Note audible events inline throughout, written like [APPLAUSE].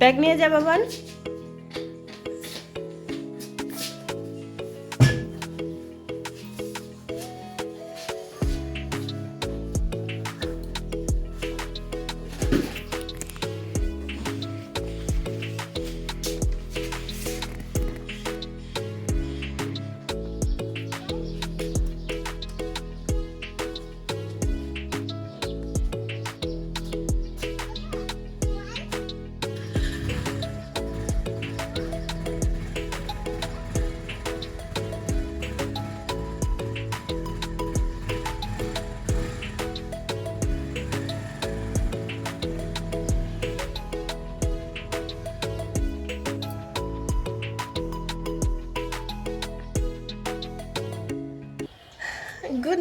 Bag নিয়ে যা Baban.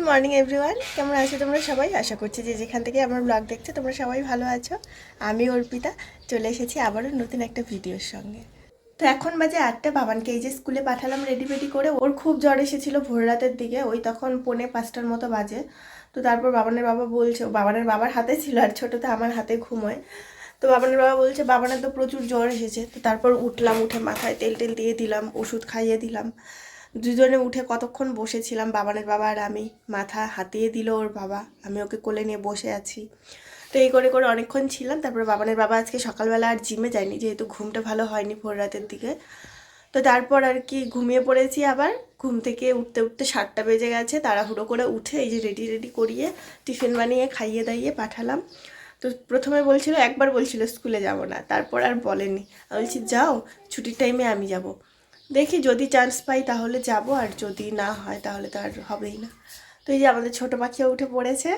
Morning, everyone. কেমন আছো তোমরা সবাই? আশা করছি যে যেখান থেকে আমার ব্লগ দেখছ, তোমরা সবাই ভালো আছো। আমি অর্পিতা, চলে এসেছি আবারও নতুন একটা ভিডিওর সঙ্গে। তো এখন বাজে আটটা, বাবানকে এই যে স্কুলে পাঠালাম রেডি ফেডি করে। ওর খুব জ্বর এসেছিল ভোর রাতের দিকে, ওই তখন পৌনে পাঁচটার মতো বাজে। তো তারপর বাবানের বাবা বলছে, বাবানের বাবার হাতে ছিল আর ছোটোতে আমার হাতে ঘুমোয়। তো বাবানের বাবা বলছে, বাবানের তো প্রচুর জ্বর এসেছে। তো তারপর উঠলাম, উঠে মাথায় তেল টেল দিয়ে দিলাম, ওষুধ খাইয়ে দিলাম। দুজনে উঠে কতক্ষণ বসেছিলাম, বাবানের বাবা আর আমি। মাথা হাতিয়ে দিল ওর বাবা। আমি ওকে কোলে নিয়ে বসে আছি। তো এই করে করে অনেকক্ষণ ছিলাম। তারপর বাবানের বাবা আজকে সকালবেলা আর জিমে যায়নি, যেহেতু ঘুমটা ভালো হয়নি ভোর রাতের দিকে। তো তারপর আর কি ঘুমিয়ে পড়েছি আবার। ঘুম থেকে উঠতে উঠতে সাতটা বেজে গেছে। তাড়াহুড়ো করে উঠে এই যে রেডি রেডি করিয়ে টিফিন বানিয়ে খাইয়ে দাইয়ে পাঠালাম। তো প্রথমে বলছিল, একবার বলছিল স্কুলে যাব না। তারপর আর বলেনি। বলছি, যাও, ছুটির টাইমে আমি যাব। দেখি যদি চান্স পাই তাহলে যাব আর যদি না হয় তাহলে তো আর হবেই না। তো এই যে আমাদের ছোটো পাখিও উঠে পড়েছে।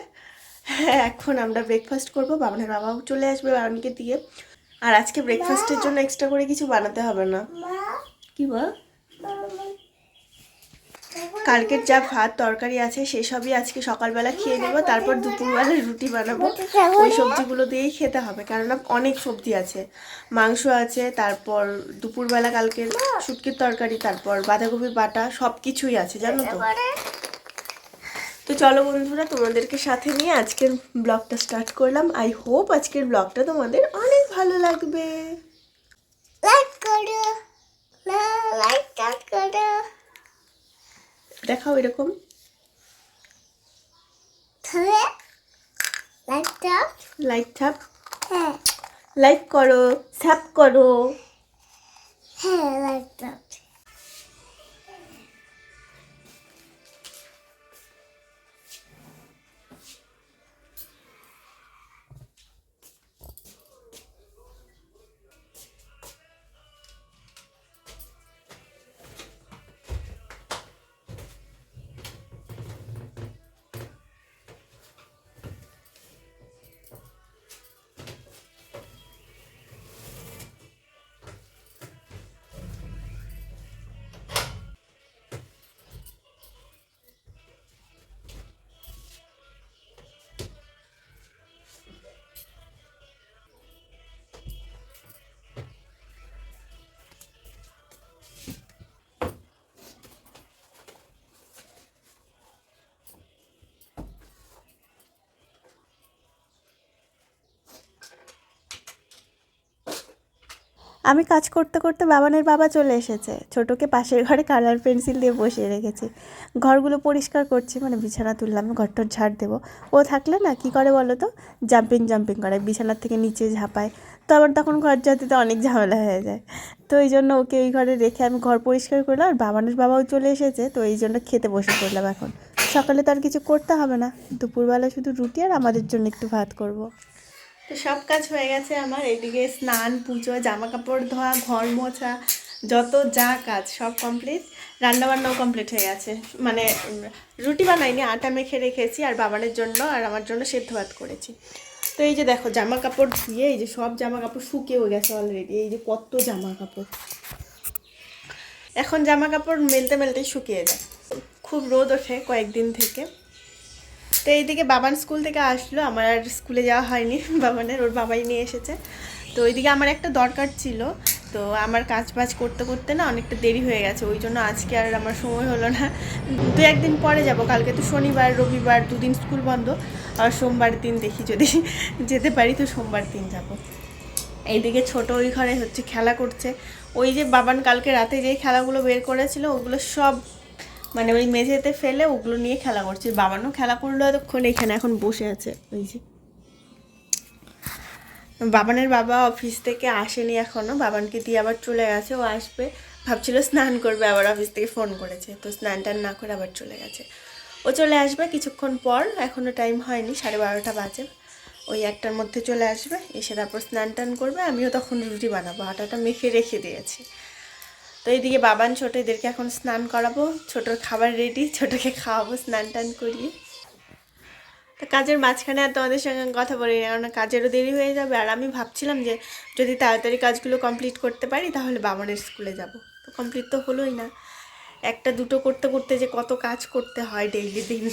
হ্যাঁ এখন আমরা ব্রেকফাস্ট করব বাবনের বাবাও চলে আসবে বাবানকে দিয়ে। আর আজকে ব্রেকফাস্টের জন্য এক্সট্রা করে কিছু বানাতে হবে না। কি বল? কালকের যা ভাত, তরকারি আছে, সেসবই আজকে সকালবেলা খেয়ে নেব, তারপর দুপুরবেলা রুটি বানাবো। ওই সবজিগুলো দিয়েই খেতে হবে, কেননা অনেক সবজি আছে। মাংস আছে, তারপর দুপুরবেলা কালকের শুটকির তরকারি, তারপর বাঁধাকপির বাটা সব কিছুই আছে, জানো তো? তো চলো বন্ধুরা, তোমাদেরকে সাথে নিয়ে আজকের ব্লগটা স্টার্ট করলাম। আই হোপ আজকের ব্লগটা তোমাদের অনেক ভালো লাগবে। লাইক করো লাইক করো। দেখাও এরকম। লাইক থাপ হ্যাঁ। লাইক করো স্যাপ করো। হ্যাঁ লাইকটা আমি কাজ করতে করতে বাবানের বাবা চলে এসেছে। ছোটোকে পাশের ঘরে কালার পেন্সিল দিয়ে বসিয়ে রেখেছি। ঘরগুলো পরিষ্কার করছি মানে বিছানা তুললাম, ঘরটর ঝাড় দেবো। ও থাকলে না, কি করে বলো তো? জাম্পিং জাম্পিং করে, বিছানার থেকে নিচে ঝাঁপায়। তো আবার তখন ঘর ঝাঁটিতে অনেক ঝামেলা হয়ে যায়। তো এই জন্য ওকে ওই ঘরে রেখে আমি ঘর পরিষ্কার করলাম আর বাবানের বাবাও চলে এসেছে। তো এই জন্য খেতে বসে পড়লাম এখন। সকালে তো আর কিছু করতে হবে না। দুপুরবেলা শুধু রুটি আর আমাদের জন্য একটু ভাত করব। তো সব কাজ হয়ে গেছে আমার। এদিকে স্নান, পুজো জামা কাপড় ধোয়া, ঘর মোছা, যত যা কাজ সব কমপ্লিট রান্নাবান্নাও কমপ্লিট হয়ে গেছে। মানে রুটি বানাইনি, আটা মেখে রেখেছি আর বাবানের জন্য আর আমার জন্য সেদ্ধ ভাত করেছি। তো এই যে দেখো জামা কাপড় ধুয়ে, এই যে সব জামা কাপড় শুকিয়েও গেছে অলরেডি এই যে কত জামা কাপড় এখন জামা কাপড় মেলতে মেলতেই শুকিয়ে যায়। খুব রোদ ওঠে কয়েকদিন থেকে। তো এইদিকে বাবান স্কুল থেকে আসলো, আমার আর স্কুলে যাওয়া হয়নি, [LAUGHS] বাবানের, ওর বাবাই নিয়ে এসেছে। তো ওইদিকে আমার একটা দরকার ছিল, তো আমার কাজ বাজ করতে করতে না অনেকটা দেরি হয়ে গেছে, ওই জন্য আজকে আর আমার সময় হলো না। দু একদিন পরে যাব, কালকে তো শনিবার, রবিবার, দুদিন স্কুল বন্ধ, আর সোমবার দিন দেখি যদি [LAUGHS] যেতে পারি, তো সোমবার দিন যাব। এইদিকে ছোট ওই ঘরে হচ্ছে খেলা করছে, ওই যে বাবান কালকে রাতে যেই খেলাগুলো বের করেছিল, ওগুলো সব মানে ওই মেঝেতে ফেলে ওগুলো নিয়ে খেলা করছে। বাবানও খেলা করল এতক্ষণ এখানে এখন বসে আছে, ওই যে। বাবানের বাবা অফিস থেকে আসেনি এখনও, বাবানকে দিয়ে আবার চলে গেছে, ও আসবে। ভাবছিল স্নান করবে, আবার অফিস থেকে ফোন করেছে, তো স্নান টান না করে আবার চলে গেছে। ও চলে আসবে কিছুক্ষণ পর, এখনও টাইম হয়নি, সাড়ে বারোটা বাজে। ওই একটার মধ্যে চলে আসবে, এসে তারপর স্নান টান করবে, আমিও তখন রুটি বানাবো, আটাটা মেখে রেখে দিয়েছি। এইদিকে বাবান ছোট এদেরকে এখন স্নান করাবো। ছোটোর খাবার রেডি ছোটোকে খাওয়াবো, স্নান টান করিয়ে। তো কাজের মাঝখানে আর তোমাদের সঙ্গে কথা বলি না কারণ কাজেরও দেরি হয়ে যাবে। আর আমি ভাবছিলাম যে যদি তাড়াতাড়ি কাজগুলো কমপ্লিট করতে পারি, তাহলে বাবানের স্কুলে যাব। তো কমপ্লিট তো হলোই না। একটা দুটো করতে করতে যে কত কাজ করতে হয় ডেইলি দিন।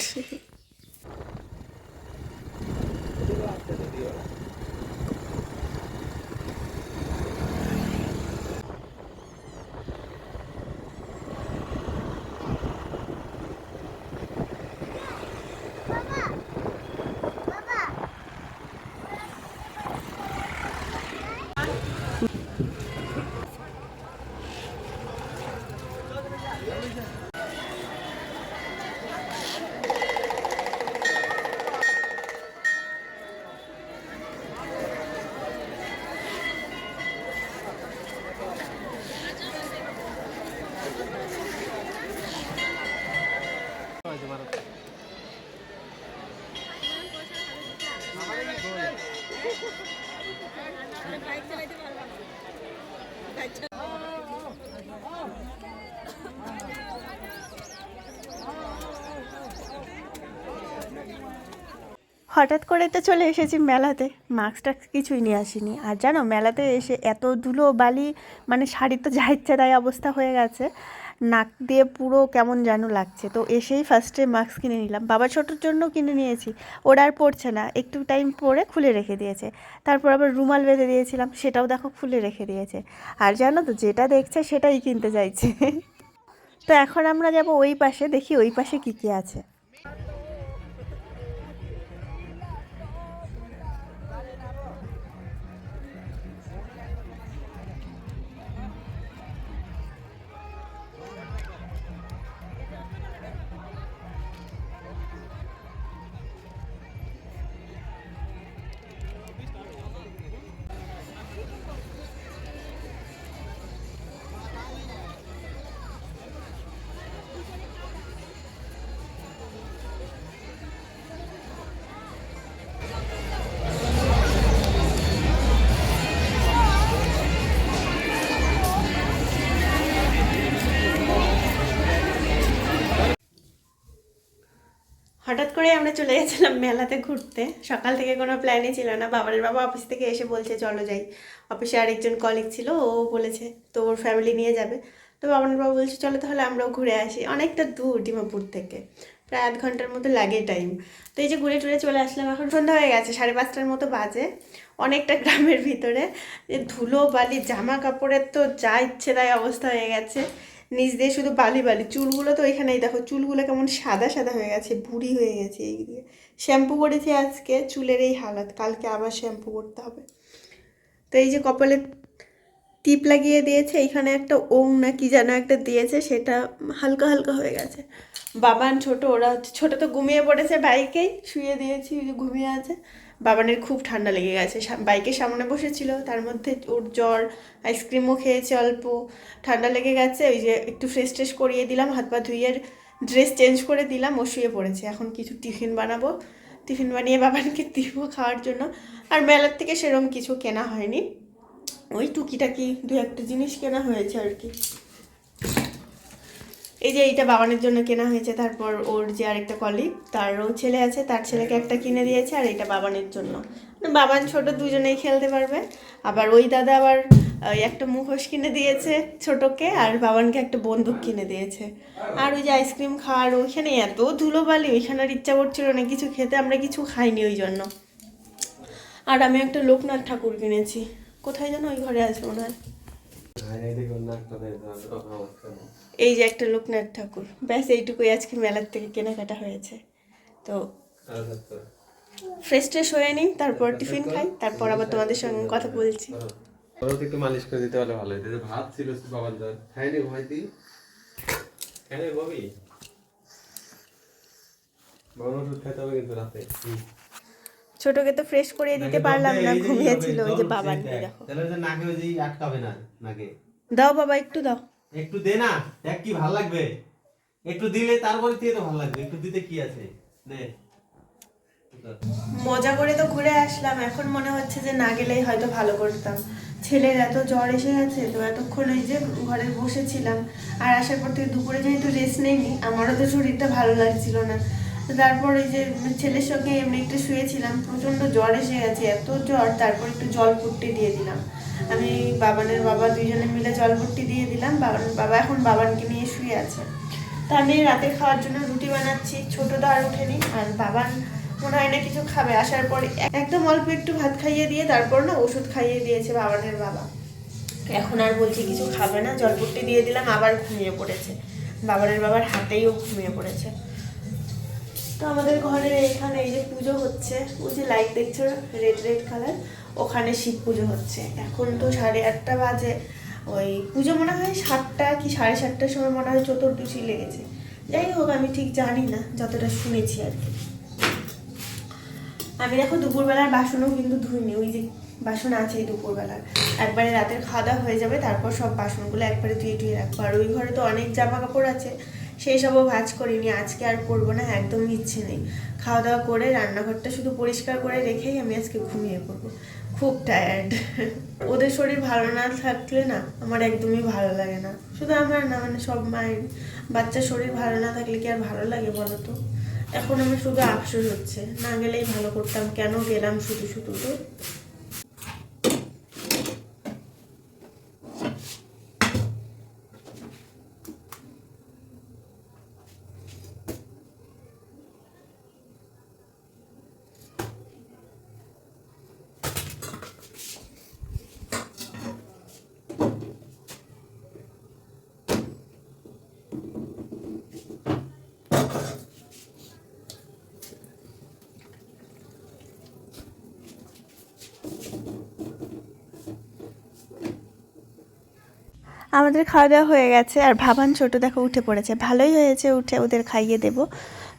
হঠাৎ করে তো চলে এসেছি মেলাতে। মাস্ক টাক্স কিছুই নিয়ে আসিনি। আর জানো, মেলাতে এসে এত ধুলো, বালি মানে শাড়ি তো যা ইচ্ছা তাই অবস্থা হয়ে গেছে। নাক দিয়ে পুরো কেমন যেন লাগছে। তো এসেই ফার্স্টে মাস্ক কিনে নিলাম। বাবা ছোটোর জন্য কিনে নিয়েছি। ওরা আর পড়ছে না। একটু টাইম পরে খুলে রেখে দিয়েছে। তারপর আবার রুমাল বেঁধে দিয়েছিলাম। সেটাও দেখো খুলে রেখে দিয়েছে। আর জানো তো, যেটা দেখছে সেটাই কিনতে চাইছে। তো এখন আমরা যাব ওই পাশে, দেখি ওই পাশে কী কী আছে। করে আমরা চলে গেছিলাম মেলাতে ঘুরতে। সকাল থেকে কোনো প্ল্যানই ছিল না। বাবার বাবা অফিস থেকে এসে বলছে, চলো যাই। অফিসে আরেকজন কলিগ ছিল, ও বলেছে, তো ওর ফ্যামিলি নিয়ে যাবে। তো বাবার বাবা বলছে, চলো তাহলে আমরাও ঘুরে আসি। অনেকটা দূর ডিমাপুর থেকে। প্রায় আধ ঘণ্টার মতো লাগে টাইম তো এই যে ঘুরে টুরে চলে আসলাম, এখন সন্ধ্যা হয়ে গেছে, সাড়ে পাঁচটার মতো বাজে। অনেকটা গ্রামের ভিতরে। ধুলো, বালি, জামা কাপড়ের তো যা ইচ্ছে তাই অবস্থা হয়ে গেছে। নিচ দিয়ে শুধু বালি বালি। চুলগুলো তো এখানেই, দেখো, চুলগুলো কেমন সাদা সাদা হয়ে গেছে, বুড়ি হয়ে গেছে এই দিয়ে শ্যাম্পু করেছি আজকে, চুলের এই হালাত, কালকে আবার শ্যাম্পু করতে হবে। তো এই যে কপালে টিপ লাগিয়ে দিয়েছে, এখানে একটা ওং না কি যেন একটা দিয়েছে, সেটা হালকা হালকা হয়ে গেছে। বাবান ছোট, ওরা হচ্ছে ছোটো তো ঘুমিয়ে পড়েছে বাইকেই, শুয়ে দিয়েছি, ঘুমিয়ে আছে। বাবানের খুব ঠান্ডা লেগে গেছে। বাইকের সামনে বসেছিল, তার মধ্যে ওর জ্বর, আইসক্রিমও খেয়েছে অল্প। ঠান্ডা লেগে গেছে, ওই যে একটু ফ্রেশ ট্রেশ করিয়ে দিলাম, হাত পা ধুইয়ে ড্রেস চেঞ্জ করে দিলাম, ও শুয়ে পড়েছে। এখন কিছু টিফিন বানাবো। টিফিন বানিয়ে বাবানকে [LAUGHS] দিব খাওয়ার জন্য। আর মেলার থেকে সেরকম কিছু কেনা হয়নি। ওই টুকিটাকি দু একটা জিনিস কেনা হয়েছে আর কি। এই যে এইটা বাবানের জন্য কেনা হয়েছে, তারপর ওর যে আরেকটা কলিগ তারও ছেলে আছে, তার ছেলেকে একটা কিনে দিয়েছে আর এটা বাবানের জন্য। মানে বাবান ছোট দুজনেই খেলতে পারবে। আবার ওই দাদা আবার একটা মুখোশ কিনে দিয়েছে ছোটকে আর বাবানকে একটা বন্দুক কিনে দিয়েছে। আর ওই যে আইসক্রিম খাওয়ার ওইখানে এত ধুলোবালি, ওইখানে আর ইচ্ছা করছিল না কিছু খেতে, আমরা কিছু খাইনি ওই জন্য। আর আমি একটা লোকনাথ ঠাকুর কিনেছি। কোথায় যেন ওই ঘরে আসব হয়। এই যে একটা লোকনাথ ঠাকুর। ব্যাস এইটুকুই আজকে মেলার থেকে কেনাকাটা হয়েছে। তো ফ্রেশ ট্রেশ হয়ে নিই তারপর টিফিন খাই তারপর আবার তোমাদের সঙ্গে কথা বলছি। একটু মালিশ করে দিতে পারলে ভালো হতো ভাত ছিল বাবার জল খাইনি ঘুমাইতি খাইনি বাবার রাতে। ছোটকে তো ফ্রেশ করে দিতে পারলাম না ঘুমিয়েছিল ওই যে বাবা নিয়ে দেখো। তাহলে যে নাকে ওই যে আটকাবে না নাকে। দাও বাবা একটু দাও। একটু দে না দেখ কি ভালো লাগবে। একটু দিলে তারপরে দিয়ে তো ভালো লাগবে একটু দিতে কি আছে? নে মজা করে তো ঘুরে আসলাম এখন মনে হচ্ছে যে না গেলেই হয়তো ভালো করতাম। ছেলের এত জ্বর এসে গেছে তো এতক্ষণ ওই যে ঘরে বসেছিলাম। আর আসার পর থেকে দুপুরে যেহেতু রেস্ট নেইনি আমারও তো শরীরটা ভালো লাগছিল না। তারপর ওই যে ছেলের সঙ্গে এমনি একটু শুয়েছিলাম প্রচণ্ড জ্বর এসে গেছে এত জ্বর তারপর একটু জল ফুটতে দিয়ে দিলাম। আমি বাবানের বাবা দুইজনে মিলে জল ফুটতে দিয়ে দিলাম। বাবান বাবা এখন বাবানকে নিয়ে শুয়ে আছে। তা আমি রাতে খাওয়ার জন্য রুটি বানাচ্ছি। ছোট তো আর ওঠেনি। আর বাবান মনে হয় না কিছু খাবে। আসার পর একদম অল্প একটু ভাত খাইয়ে দিয়ে তারপর না ওষুধ খাইয়ে দিয়েছে বাবানের বাবা। এখন আর বলছি কিছু খাবে না। জলপুট্টি দিয়ে দিলাম, আবার ঘুমিয়ে পড়েছে। বাবানের বাবার হাতেইও ঘুমিয়ে পড়েছে। তো আমাদের ঘরের এখানে এই যে পুজো হচ্ছে। ওই যে লাইট দেখছ? রেড রেড কালার ওখানে শিব পুজো হচ্ছে। এখন তো সাড়ে আটটা বাজে। ওই পুজো মনে হয় সাতটা কি সাড়ে সাতটার সময় মনে হয় চতুর্দশী লেগেছে। যাই হোক, আমি ঠিক জানি না, যতটা শুনেছি আর কি। আমি দেখো দুপুরবেলার বাসনও কিন্তু ধুইনি, ওই যে বাসন আছে দুপুরবেলার। একবারে রাতের খাওয়া দাওয়া হয়ে যাবে, তারপর সব বাসনগুলো একবারে ধুয়ে ধুয়ে রাখব। আর ওই ঘরে তো অনেক জামা কাপড় আছে। সেই সবও ভাজ করিনি, আজকে আর করব না, একদম ইচ্ছে নেই। খাওয়া দাওয়া করে রান্নাঘরটা শুধু পরিষ্কার করে রেখেই আমি আজকে ঘুমিয়ে পড়ব। খুব টায়ার্ড ওদের শরীর ভালো না থাকলে না আমার একদমই ভালো লাগে না। শুধু আমার না মানে সব মায়ের বাচ্চার শরীর ভালো না থাকলে কি আর ভালো লাগে বলো তো? এখন আমার শুধু আফসোস হচ্ছে। না গেলেই ভালো করতাম, কেন গেলাম শুধু শুধু তো? আমাদের খাওয়া দাওয়া হয়ে গেছে আর ভাবান ছোট দেখো উঠে পড়েছে। ভালোই হয়েছে উঠে ওদের খাইয়ে দেবো।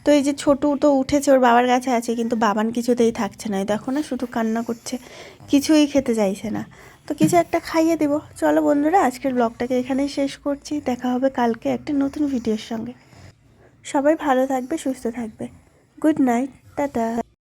তো এই যে ছোটু তো উঠেছে, ওর বাবার কাছে আছে, কিন্তু বাবান কিছুতেই থাকছে না। দেখো না, শুধু কান্না করছে, কিছুই খেতে চাইছে না। তো কিছু একটা খাইয়ে দেবো। চলো বন্ধুরা, আজকের ব্লগটাকে এখানেই শেষ করছি। দেখা হবে কালকে একটা নতুন ভিডিওর সঙ্গে। সবাই ভালো থাকবে, সুস্থ থাকবে। Good night, tata.